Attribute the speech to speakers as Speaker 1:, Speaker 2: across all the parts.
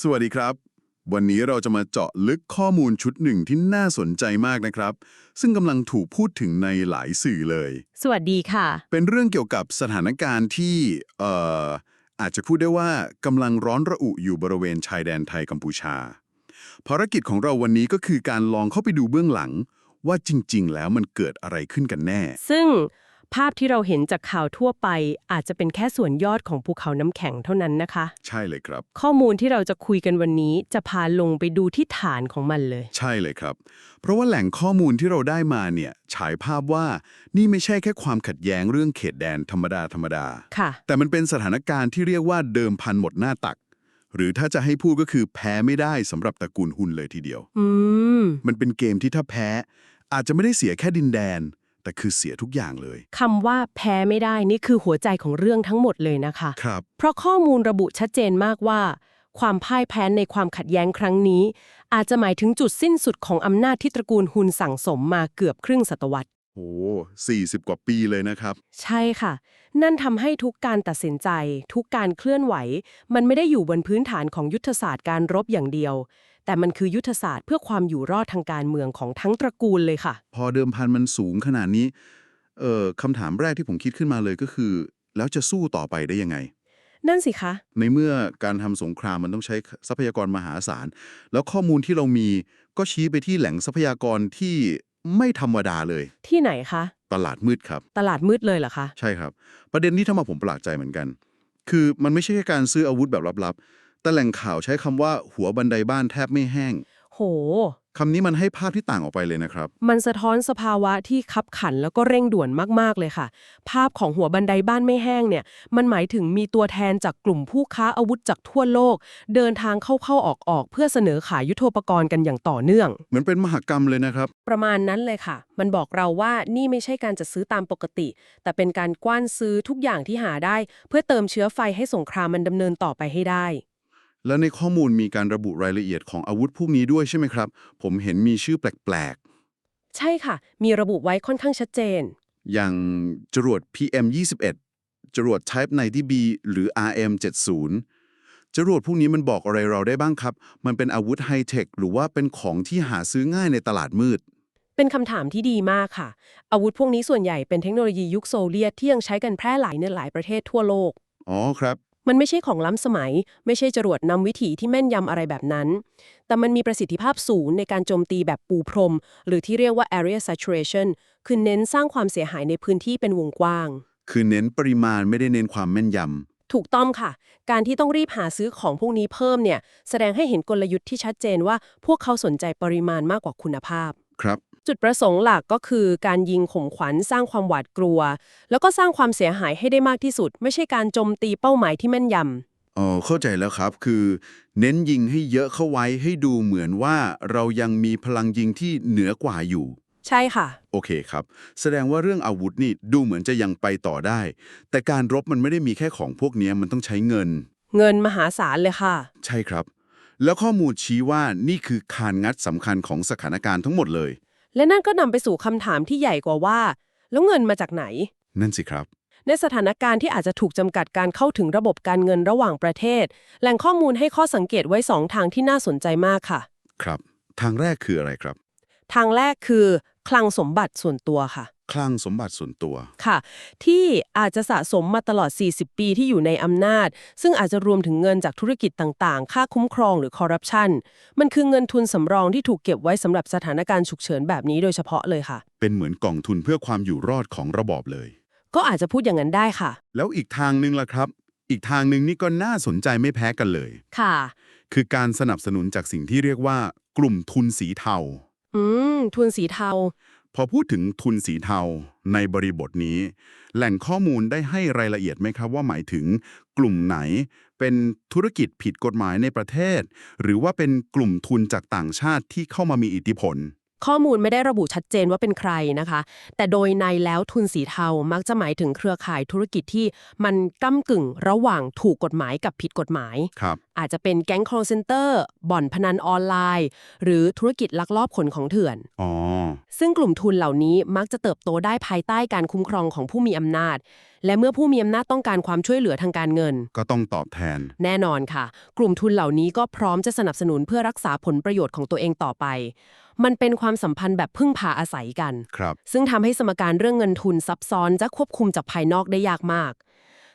Speaker 1: สวัสดีครับ วันนี้เราจะมาเจาะลึกข้อมูลชุดหนึ่งที่น่าสนใจมากนะครับ ซึ่งกำลังถูกพูดถึงในหลายสื่อเลย
Speaker 2: สวัสดีค่ะ
Speaker 1: เป็นเรื่องเกี่ยวกับสถานการณ์ที่เอ่ออาจจะพูดได้ว่ากำลังร้อนระอุอยู่บริเวณชายแดนไทยกัมพูชา ภารกิจของเราวันนี้ก็คือการลองเข้าไปดูเบื้องหลัง ว่าจริง ๆ แล้วมันเกิดอะไรขึ้นกันแน่
Speaker 2: ซึ่ง ภาพที่เราเห็นจากข่าวทั่วไป อาจจะเป็นแค่ส่วนยอดของภูเขาน้ำแข็งเท่านั้นนะคะ
Speaker 1: ใช่เลยครับ
Speaker 2: ข้อมูลที่เราจะคุยกันวันนี้จะพาลงไปดูที่ฐานของมันเลย
Speaker 1: ใช่เลยครับ เพราะว่าแหล่งข้อมูลที่เราได้มาเนี่ยฉายภาพว่านี่ไม่ใช่แค่ความขัดแย้งเรื่องเขตแดนธรรมดาธรรมดา
Speaker 2: ค่ะ
Speaker 1: แต่มันเป็นสถานการณ์ที่เรียกว่าเดิมพันหมดหน้าตัก หรือถ้าจะให้พูดก็คือแพ้ไม่ได้สำหรับตระกูลหุนเลยทีเดียว
Speaker 2: อืม
Speaker 1: มันเป็นเกมที่ถ้าแพ้ อาจจะไม่ได้เสียแค่ดินแดน แต่คือเสียทุกอย่างเลย
Speaker 2: คำว่าแพ้ไม่ได้นี่คือหัวใจของเรื่องทั้งหมดเลยนะคะ
Speaker 1: ครับ
Speaker 2: เพราะข้อมูลระบุชัดเจนมากว่า ความพ่ายแพ้ในความขัดแย้งครั้งนี้ อาจจะหมายถึงจุดสิ้นสุดของอำนาจที่ตระกูลฮุนสั่งสมมาเกือบครึ่งศตวรรษ
Speaker 1: โอ้สี่สิบกว่าปีเลยนะครับ
Speaker 2: ใช่ค่ะ นั่นทำให้ทุกการตัดสินใจ ทุกการเคลื่อนไหว มันไม่ได้อยู่บนพื้นฐานของยุทธศาสตร์การรบอย่างเดียว แต่มันคือยุทธศาสตร์เพื่อความอยู่รอดทางการเมืองของทั้งตระกูลเลยค่ะ
Speaker 1: พอเดิมพันมันสูงขนาดนี้เอ่อคำถามแรกที่ผมคิดขึ้นมาเลยก็คือ แล้วจะสู้ต่อไปได้ยังไง
Speaker 2: นั่นสิคะ
Speaker 1: ในเมื่อการทำสงครามมันต้องใช้ทรัพยากรมหาศาล แล้วข้อมูลที่เรามีก็ชี้ไปที่แหล่งทรัพยากรที่ ไม่ธรรมดาเลย
Speaker 2: ที่ไหนคะ
Speaker 1: ตลาดมืดครับ
Speaker 2: ตลาดมืดเลยเหรอคะ
Speaker 1: ใช่ครับ ประเด็นนี้ทำมาผมประหลาดใจเหมือนกัน คือมันไม่ใช่แค่การซื้ออาวุธแบบลับๆ แต่แหล่งข่าวใช้คำว่าหัวบันไดบ้านแทบไม่แห้ง
Speaker 2: โห
Speaker 1: คำนี้มันให้ภาพที่ต่างออกไปเลยนะครับ
Speaker 2: มันสะท้อนสภาวะที่คับขันแล้วก็เร่งด่วนมากๆเลยค่ะ ภาพของหัวบันไดบ้านไม่แห้งเนี่ย มันหมายถึงมีตัวแทนจากกลุ่มผู้ค้าอาวุธจากทั่วโลก เดินทางเข้าๆออกๆเพื่อเสนอขายยุทโธปกรณ์กันอย่างต่อเนื่อง
Speaker 1: เหมือนเป็นมหกรรมเลยนะครับ
Speaker 2: ประมาณนั้นเลยค่ะ มันบอกเราว่านี่ไม่ใช่การจัดซื้อตามปกติ แต่เป็นการกว้านซื้อทุกอย่างที่หาได้ เพื่อเติมเชื้อไฟให้สงครามมันดำเนินต่อไปให้ได้
Speaker 1: และในข้อมูลมีการระบุรายละเอียดของอาวุธพวกนี้ด้วยใช่ไหมครับ ผมเห็นมีชื่อแปลก
Speaker 2: ใช่ค่ะ มีระบุไว้ค่อนข้างชัดเจน
Speaker 1: ๆอย่างจรวด PM 21จรวด Type 90B หรือ RM 70จรวดพวกนี้มันบอกอะไรเราได้บ้างครับ มันเป็นอาวุธไฮเทคหรือว่าเป็นของที่หาซื้อง่ายในตลาดมืด
Speaker 2: เป็นคำถามที่ดีมากค่ะ อาวุธพวกนี้ส่วนใหญ่เป็นเทคโนโลยียุคโซเวียตที่ยังใช้กันแพร่หลายในหลายประเทศทั่วโลก
Speaker 1: อ๋อครับ
Speaker 2: มันไม่ใช่ของล้ำสมัย ไม่ใช่จรวดนำวิถีที่แม่นยำอะไรแบบนั้น แต่มันมีประสิทธิภาพสูงในการโจมตีแบบปูพรม หรือที่เรียกว่า area saturation คือเน้นสร้างความเสียหายในพื้นที่เป็นวงกว้าง
Speaker 1: คือเน้นปริมาณไม่ได้เน้นความแม่นย
Speaker 2: ถูกต้องค่ะ การที่ต้องรีบหาซื้อของพวกนี้เพิ่มเนี่ย แสดงให้เห็นกลยุทธ์ที่ชัดเจนว่าพวกเขาสนใจปริมาณมากกว่าคุณภาพำ
Speaker 1: ครับ
Speaker 2: จุดประสงค์หลักก็คือการยิงข่มขวัญสร้างความหวาดกลัว แล้วก็สร้างความเสียหายให้ได้มากที่สุด ไม่ใช่การโจมตีเป้าหมายที่แม่นยำ
Speaker 1: อ๋อเข้าใจแล้วครับคือ เน้นยิงให้เยอะเข้าไว้ให้ดูเหมือนว่าเรายังมีพลังยิงที่เหนือกว่าอยู่
Speaker 2: ใช่ค่ะ
Speaker 1: โอเคครับ แสดงว่าเรื่องอาวุธนี่ดูเหมือนจะยังไปต่อได้ แต่การรบมันไม่ได้มีแค่ของพวกเนี้ยมันต้องใช้เงิน
Speaker 2: เงินมหาศาลเลยค่ะ
Speaker 1: ใช่ครับ แล้วข้อมูลชี้ว่านี่คือคานงัดสำคัญของสถานการณ์ทั้งหมดเลย
Speaker 2: และนั่นก็นำไปสู่คำถามที่ใหญ่กว่าว่า แล้วเงินมาจากไหน
Speaker 1: นั่นสิครับ
Speaker 2: ในสถานการณ์ที่อาจจะถูกจำกัดการเข้าถึงระบบการเงินระหว่างประเทศ แหล่งข้อมูลให้ข้อสังเกตไว้สองทางที่น่าสนใจมากค่ะ
Speaker 1: ครับ ทางแรกคืออะไรครับ
Speaker 2: ทางแรกคือ คลังสมบัติส่วนตัวค่ะ
Speaker 1: คลังสมบัติส่วนตัว
Speaker 2: ค่ะ ที่อาจจะสะสมมาตลอด 40 ปีที่อยู่ในอำนาจ ซึ่งอาจจะรวมถึงเงินจากธุรกิจต่างๆ ค่าคุ้มครองหรือคอร์รัปชัน มันคือเงินทุนสำรองที่ถูกเก็บไว้สำหรับสถานการณ์ฉุกเฉินแบบนี้โดยเฉพาะเลยค่ะ
Speaker 1: เป็นเหมือนกองทุนเพื่อความอยู่รอดของระบอบเลย
Speaker 2: ก็อาจจะพูดอย่างนั้นได้ค่ะ
Speaker 1: แล้วอีกทางหนึ่งล่ะครับ อีกทางหนึ่งนี่ก็น่าสนใจไม่แพ้กันเลย
Speaker 2: ค่ะ
Speaker 1: คือการสนับสนุนจากสิ่งที่เรียกว่า กลุ่มทุนสีเทา
Speaker 2: อืม ทุนสีเทา
Speaker 1: พอพูดถึงทุนสีเทาในบริบทนี้ แหล่งข้อมูลได้ให้รายละเอียดไหมครับว่าหมายถึงกลุ่มไหน เป็นธุรกิจผิดกฎหมายในประเทศ หรือว่าเป็นกลุ่มทุนจากต่างชาติที่เข้ามามีอิทธิพล
Speaker 2: ข้อมูลไม่ได้ระบุชัดเจนว่าเป็นใครนะคะ แต่โดยในแล้วทุนสีเทามักจะหมายถึงเครือข่ายธุรกิจที่มันก้ากึ่งระหว่างถูกกฎหมายกับผิดกฎหมาย
Speaker 1: ครับ
Speaker 2: อาจจะเป็นแก๊ง call center บ่อนพนันออนไลน์ หรือธุรกิจลักลอบขนของเถื่อน
Speaker 1: อ๋อ
Speaker 2: ซึ่งกลุ่มทุนเหล่านี้มักจะเติบโตได้ภายใต้การคุ้มครองของผู้มีอำนาจ และเมื่อผู้มีอำนาจต้องการความช่วยเหลือทางการเงิน
Speaker 1: ก็ต้องตอบแทน
Speaker 2: แน่นอนค่ะ กลุ่มทุนเหล่านี้ก็พร้อมจะสนับสนุนเพื่อรักษาผลประโยชน์ของตัวเองต่อไป มันเป็นความสัมพันธ์แบบพึ่งพาอาศัยกัน
Speaker 1: ครับ
Speaker 2: ซึ่งทำให้สมการเรื่องเงินทุนซับซ้อนจะควบคุมจากภายนอกได้ยากมาก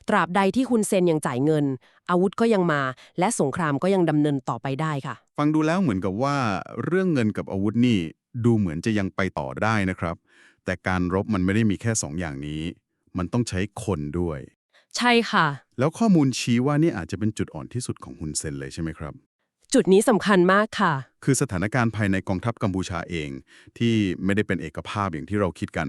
Speaker 2: ตราบใดที่คุณเซนยังจ่ายเงิน อาวุธก็ยังมา และสงครามก็ยังดำเนินต่อไปได้ค่ะ
Speaker 1: ฟังดูแล้วเหมือนกับว่า เรื่องเงินกับอาวุธนี่ดูเหมือนจะยังไปต่อได้นะครับ แต่การรบมันไม่ได้มีแค่สองอย่างนี้ มันต้องใช้คนด้วย
Speaker 2: ใช่ค่ะ
Speaker 1: แล้วข้อมูลชี้ว่านี่อาจจะเป็นจุดอ่อนที่สุดของฮุนเซนเลยใช่ไหมครับ
Speaker 2: จุดนี้สำคัญมากค่ะ
Speaker 1: คือสถานการณ์ภายในกองทัพกัมพูชาเอง ที่ไม่ได้เป็นเอกภาพอย่างที่เราคิดกัน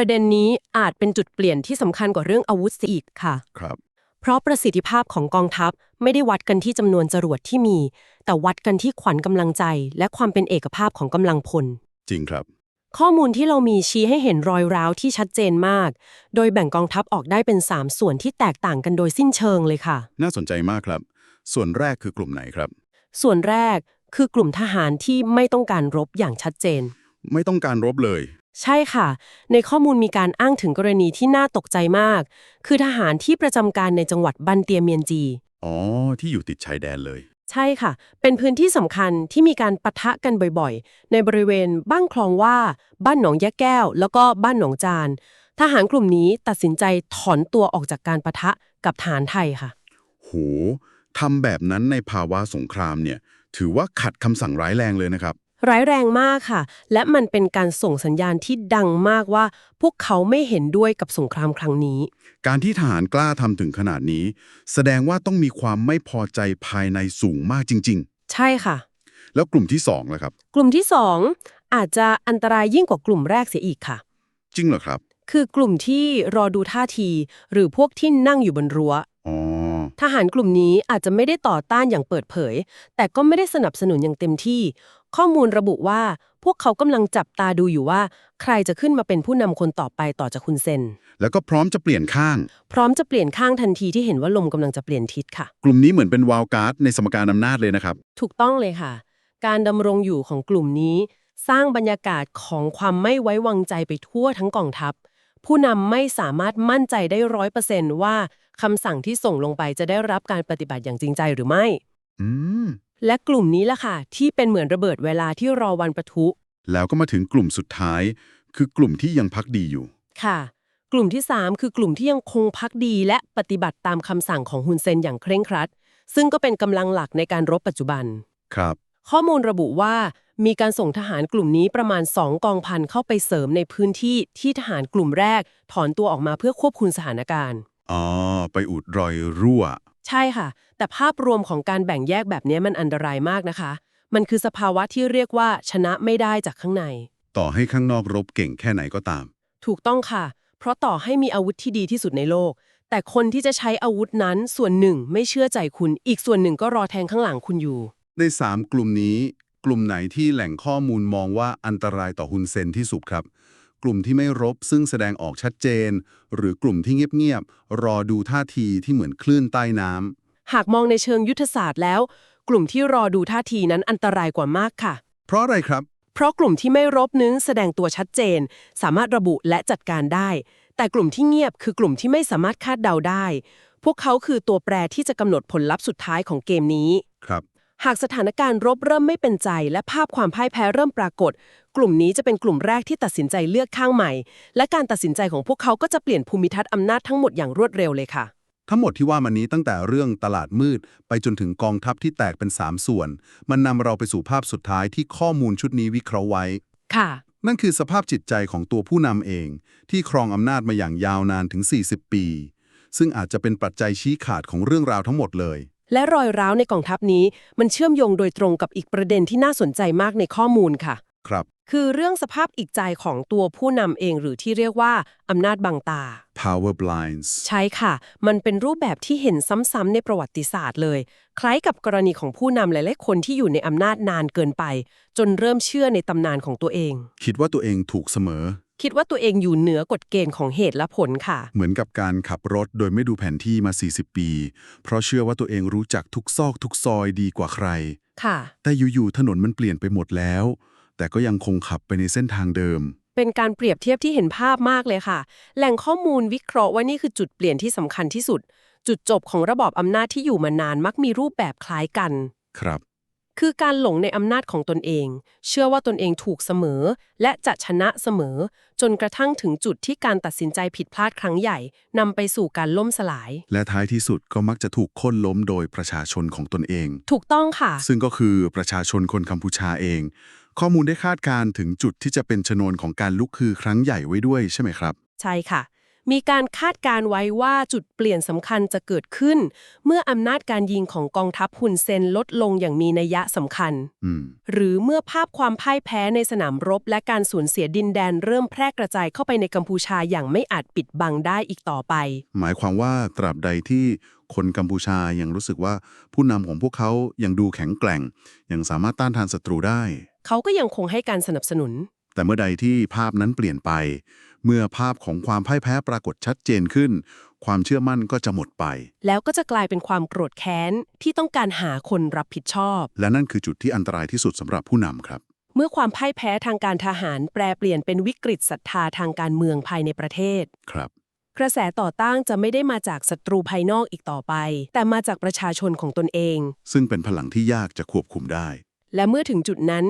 Speaker 2: ประเด็นนี้อาจเป็นจุดเปลี่ยนที่สำคัญกว่าเรื่องอาวุธเสียอีกค่ะ
Speaker 1: ครับ
Speaker 2: เพราะประสิทธิภาพของกองทัพไม่ได้วัดกันที่จำนวนจรวดที่มี แต่วัดกันที่ขวัญกำลังใจ และความเป็นเอกภาพของกำลังพล
Speaker 1: จริงครับ
Speaker 2: ข้อมูลที่เรามีชี้ให้เห็นรอยร้าวที่ชัดเจนมาก โดยแบ่งกองทัพออกได้เป็น 3 ส่วนที่แตกต่างกันโดยสิ้นเชิงเลยค่ะ
Speaker 1: น่าสนใจมากครับ ส่วนแรกคือกลุ่มไหนครับ
Speaker 2: ส่วนแรกคือกลุ่มทหารที่ไม่ต้องการรบอย่างชัดเจน
Speaker 1: ไม่ต้องการรบเลย
Speaker 2: ใช่ค่ะ ในข้อมูลมีการอ้างถึงกรณีที่น่าตกใจมาก คือทหารที่ประจำการในจังหวัดบันเตียเมียนจี
Speaker 1: อ๋อ ที่อยู่ติดชายแดนเลย
Speaker 2: ใช่ค่ะ เป็นพื้นที่สำคัญที่มีการปะทะกันบ่อยๆ ในบริเวณบ้านคลองว่า บ้านหนองยะแก้ว แล้วก็บ้านหนองจาน ทหารกลุ่มนี้ตัดสินใจถอนตัวออกจากการปะทะกับฐานไทยค่ะ
Speaker 1: โหทำแบบนั้นในภาวะสงครามเนี่ย ถือว่าขัดคำสั่งร้ายแรงเลยนะครับ
Speaker 2: ร้ายแรงมากค่ะ และมันเป็นการส่งสัญญาณที่ดังมากว่า พวกเขาไม่เห็นด้วยกับสงครามครั้งนี้
Speaker 1: การที่ทหารกล้าทำถึงขนาดนี้ แสดงว่าต้องมีความไม่พอใจภายในสูงมากจริง
Speaker 2: ใช่ค่ะ
Speaker 1: ๆ แล้วกลุ่มที่สองล่ะครับ
Speaker 2: กลุ่มที่สองอาจจะอันตรายยิ่งกว่ากลุ่มแรกเสียอีกค่ะ
Speaker 1: จริงเหรอครับ
Speaker 2: คือกลุ่มที่รอดูท่าที หรือพวกที่นั่งอยู่บนรั้ว
Speaker 1: อ๋อ
Speaker 2: ทหารกลุ่มนี้อาจจะไม่ได้ต่อต้านอย่างเปิดเผย แต่ก็ไม่ได้สนับสนุนอย่างเต็มที่ ข้อมูลระบุว่า พวกเขากำลังจับตาดูอยู่ว่า ใครจะขึ้นมาเป็นผู้นำคนต่อไปต่อจากคุณเซน
Speaker 1: แล้วก็พร้อมจะเปลี่ยนข้าง
Speaker 2: พร้อมจะเปลี่ยนข้างทันทีที่เห็นว่าลมกำลังจะเปลี่ยนทิศค่ะ
Speaker 1: กลุ่มนี้เหมือนเป็นวาลการ์ดในสมการอำนาจเลยนะครับ
Speaker 2: ถูกต้องเลยค่ะ การดำรงอยู่ของกลุ่มนี้ สร้างบรรยากาศของความไม่ไว้วางใจไปทั่วทั้งกองทัพ ผู้นำไม่สามารถมั่นใจได้ร้อยเปอร์เซนต์ว่าคำสั่งที่ส่งลงไปจะได้รับการปฏิบัติอย่างจริงใจหรือไม่
Speaker 1: อืม
Speaker 2: และกลุ่มนี้ล่ะค่ะ ที่เป็นเหมือนระเบิดเวลาที่รอวันประทุ
Speaker 1: แล้วก็มาถึงกลุ่มสุดท้าย คือกลุ่มที่ยังพักดีอยู่
Speaker 2: ค่ะ กลุ่มที่ 3 คือกลุ่มที่ยังคงพักดี และปฏิบัติตามคำสั่งของฮุนเซนอย่างเคร่งครัด ซึ่งก็เป็นกำลังหลักในการรบปัจจุบัน
Speaker 1: ครับ
Speaker 2: ข้อมูลระบุว่า มีการส่งทหารกลุ่มนี้ประมาณ 2 กองพันเข้าไปเสริมในพื้นที่ที่ทหารกลุ่มแรก ถอนตัวออกมาเพื่อควบคุมสถานการณ์
Speaker 1: อ๋อ ไปอุดรอยรั่ว
Speaker 2: ใช่ค่ะ แต่ภาพรวมของการแบ่งแยกแบบนี้มันอันตรายมากนะคะ มันคือสภาวะที่เรียกว่าชนะไม่ได้จากข้างใน
Speaker 1: ต่อให้ข้างนอกรบเก่งแค่ไหนก็ตาม
Speaker 2: ถูกต้องค่ะ เพราะต่อให้มีอาวุธที่ดีที่สุดในโลก แต่คนที่จะใช้อาวุธนั้นส่วนหนึ่งไม่เชื่อใจคุณ อีกส่วนหนึ่งก็รอแทงข้างหลังคุณอยู่
Speaker 1: ใน 3 กลุ่มนี้ กลุ่มไหนที่แหล่งข้อมูลมองว่าอันตรายต่อฮุนเซนที่สุดครับกลุ่มที่ไม่รบซึ่งแสดงออกชัดเจน หรือกลุ่มที่เงียบๆรอดูท่าทีที่เหมือนคลื่นใต้น้ำ
Speaker 2: หากมองในเชิงยุทธศาสตร์แล้ว กลุ่มที่รอดูท่าทีนั้นอันตรายกว่ามากค่ะ
Speaker 1: เพราะอะไรครับ
Speaker 2: เพราะกลุ่มที่ไม่รบนึงแสดงตัวชัดเจน สามารถระบุและจัดการได้ แต่กลุ่มที่เงียบคือกลุ่มที่ไม่สามารถคาดเดาได้ พวกเขาคือตัวแปรที่จะกำหนดผลลัพธ์สุดท้ายของเกมนี้
Speaker 1: ครับ
Speaker 2: หากสถานการณ์รบเริ่มไม่เป็นใจ และภาพความพ่ายแพ้เริ่มปรากฏ กลุ่มนี้จะเป็นกลุ่มแรกที่ตัดสินใจเลือกข้างใหม่ และการตัดสินใจของพวกเขาก็จะเปลี่ยนภูมิทัศน์อำนาจทั้งหมดอย่างรวดเร็วเลยค่ะ
Speaker 1: ทั้งหมดที่ว่ามานี้ตั้งแต่เรื่องตลาดมืด ไปจนถึงกองทัพที่แตกเป็น 3 ส่วน มันนำเราไปสู่ภาพสุดท้ายที่ข้อมูลชุดนี้วิเคราะห์ไว้
Speaker 2: ค่ะ
Speaker 1: นั่นคือสภาพจิตใจของตัวผู้นำเอง ที่ครองอำนาจมาอย่างยาวนานถึง 40 ปี ซึ่งอาจจะเป็นปัจจัยชี้ขาดของเรื่องราวทั้งหมดเลย
Speaker 2: และรอยร้าวในกองทัพนี้มันเชื่อมโยงโดยตรงกับอีกประเด็นที่น่าสนใจมากในข้อมูลค่ะ
Speaker 1: ครับ
Speaker 2: คือเรื่องสภาพอีกใจของตัวผู้นำเองหรือที่เรียกว่าอำนาจบังตา
Speaker 1: power blinds
Speaker 2: ใช่ค่ะ มันเป็นรูปแบบที่เห็นซ้ำๆในประวัติศาสตร์เลย คล้ายกับกรณีของผู้นำหลายๆคนที่อยู่ในอำนาจนานเกินไป จนเริ่มเชื่อในตำนานของตัวเอง
Speaker 1: คิดว่าตัวเองถูกเสมอ
Speaker 2: คิดว่าตัวเองอยู่เหนือกฎเกณฑ์ของเหตุและผลค่ะ
Speaker 1: เหมือนกับการขับรถโดยไม่ดูแผนที่มา 40 ปี เพราะเชื่อว่าตัวเองรู้จักทุกซอกทุกซอยดีกว่าใคร
Speaker 2: ค่ะ
Speaker 1: แต่อยู่ๆถนนมันเปลี่ยนไปหมดแล้ว แต่ก็ยังคงขับไปในเส้นทางเดิม
Speaker 2: เป็นการเปรียบเทียบที่เห็นภาพมากเลยค่ะ แหล่งข้อมูลวิเคราะห์ว่านี่คือจุดเปลี่ยนที่สำคัญที่สุด จุดจบของระบอบอำนาจที่อยู่มานานมักมีรูปแบบคล้ายกัน
Speaker 1: ครับ
Speaker 2: คือการหลงในอำนาจของตนเอง เชื่อว่าตนเองถูกเสมอ และจะชนะเสมอ จนกระทั่งถึงจุดที่การตัดสินใจผิดพลาดครั้งใหญ่นำไปสู่การล่มสลาย
Speaker 1: และท้ายที่สุดก็มักจะถูกโค่นล้มโดยประชาชนของตนเอง
Speaker 2: ถูกต้องค่ะ
Speaker 1: ซึ่งก็คือประชาชนคนกัมพูชาเอง ข้อมูลได้คาดการณ์ถึงจุดที่จะเป็นชนวนของการลุกคือครั้งใหญ่ไว้ด้วยใช่ไหมครับ
Speaker 2: ใช่ค่ะ มีการคาดการไว้ว่าจุดเปลี่ยนสำคัญจะเกิดขึ้น เมื่ออำนาจการยิงของกองทัพฮุนเซนลดลงอย่างมีนัยยะสำคัญ
Speaker 1: อืม
Speaker 2: หรือเมื่อภาพความพ่ายแพ้ในสนามรบ และการสูญเสียดินแดนเริ่มแพร่กระจายเข้าไปในกัมพูชาอย่างไม่อาจปิดบังได้อีกต่อไป
Speaker 1: หมายความว่าตราบใดที่คนกัมพูชายังรู้สึกว่าผู้นำของพวกเขายังดูแข็งแกร่ง ยังสามารถต้านทานศัตรูได้
Speaker 2: เขาก็ยังคงให้การสนับสนุน
Speaker 1: แต่เมื่อใดที่ภาพนั้นเปลี่ยนไป เมื่อภาพของความพ่ายแพ้ปรากฏชัดเจนขึ้น ความเชื่อมั่นก็จะหมดไป
Speaker 2: แล้วก็จะกลายเป็นความโกรธแค้นที่ต้องการหาคนรับผิดชอบ
Speaker 1: และนั่นคือจุดที่อันตรายที่สุดสำหรับผู้นำครับ
Speaker 2: เมื่อความพ่ายแพ้ทางการทหารแปรเปลี่ยนเป็นวิกฤตศรัทธาทางการเมืองภายในประเทศ
Speaker 1: ครับ
Speaker 2: กระแสต่อต้านจะไม่ได้มาจากศัตรูภายนอกอีกต่อไป แต่มาจากประชาชนของตนเอง
Speaker 1: ซึ่งเป็นพลังที่ยากจะควบคุมได้
Speaker 2: และเมื่อถึงจุดนั้น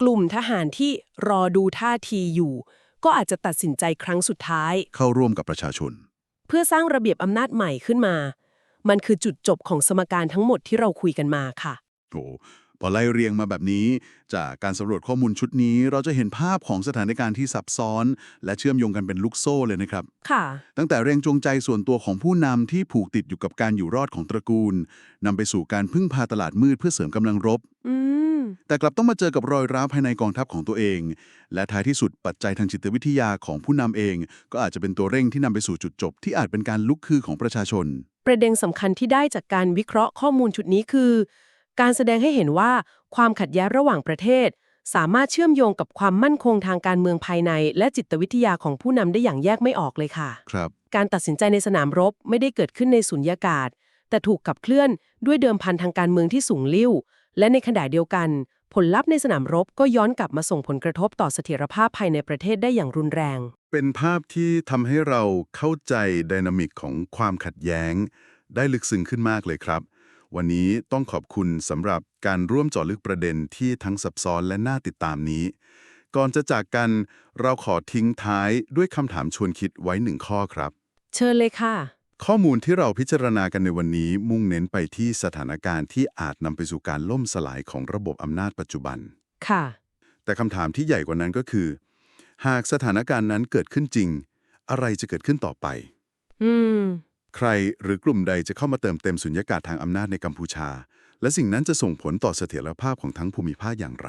Speaker 2: กลุ่มทหารที่รอดูท่าทีอยู่ ก็อาจจะตัดสินใจครั้งสุดท้าย
Speaker 1: เข้าร่วมกับประชาชน
Speaker 2: เพื่อสร้างระเบียบอำนาจใหม่ขึ้นมา มันคือจุดจบของสมการทั้งหมดที่เราคุยกันมาค่ะ
Speaker 1: โอ้พอไล่เรียงมาแบบนี้ จากการสำรวจข้อมูลชุดนี้ เราจะเห็นภาพของสถานการณ์ที่ซับซ้อน และเชื่อมโยงกันเป็นลูกโซ่เลยนะครับ
Speaker 2: ค่ะ
Speaker 1: ตั้งแต่แรงจูงใจส่วนตัวของผู้นำที่ผูกติดอยู่กับการอยู่รอดของตระกูลนำไปสู่การพึ่งพาตลาดมืดเพื่อเสริมกำลังรบ
Speaker 2: อืม
Speaker 1: แต่กลับต้องมาเจอกับรอยร้าวภายในกองทัพของตัวเอง และท้ายที่สุดปัจจัยทางจิตวิทยาของผู้นำเอง ก็อาจจะเป็นตัวเร่งที่นำไปสู่จุดจบ ที่อาจเป็นการลุกคือของประชาชน
Speaker 2: ประเด็นสำคัญที่ได้จากการวิเคราะห์ข้อมูลชุดนี้คือ การแสดงให้เห็นว่าความขัดแย้งระหว่างประเทศ สามารถเชื่อมโยงกับความมั่นคงทางการเมืองภายใน และจิตวิทยาของผู้นำได้อย่างแยกไม่ออกเลยค่ะ
Speaker 1: ครับ
Speaker 2: การตัดสินใจในสนามรบไม่ได้เกิดขึ้นในสุญญากาศ แต่ถูกขับเคลื่อนด้วยเดิมพันทางการเมืองที่สูงลิ่ว และในขณะเดียวกัน ผลลัพธ์ในสนามรบก็ย้อนกลับมาส่งผลกระทบต่อเสถียรภาพภายในประเทศได้อย่างรุนแรง
Speaker 1: เป็นภาพที่ทำให้เราเข้าใจไดนามิกของความขัดแย้ง ได้ลึกซึ้งขึ้นมากเลยครับ วันนี้ต้องขอบคุณสำหรับการร่วมเจาะลึกประเด็นที่ทั้งซับซ้อนและน่าติดตามนี้ ก่อนจะจากกันเราขอทิ้งท้ายด้วยคำถามชวนคิดไว้หนึ่งข้อครับ
Speaker 2: เชิญเลยค่ะ
Speaker 1: ข้อมูลที่เราพิจารณากันในวันนี้มุ่งเน้นไปที่สถานการณ์ที่อาจนำไปสู่การล่มสลายของระบบอำนาจปัจจุบัน
Speaker 2: ค่ะ
Speaker 1: แต่คำถามที่ใหญ่กว่านั้นก็คือ หากสถานการณ์นั้นเกิดขึ้นจริง อะไรจะเกิดขึ้นต่อไป
Speaker 2: อืม
Speaker 1: ใครหรือกลุ่มใดจะเข้ามาเติมเต็มสุญญากาศทางอำนาจในกัมพูชา และสิ่งนั้นจะส่งผลต่อเสถียรภาพของทั้งภูมิภาคอย่างไร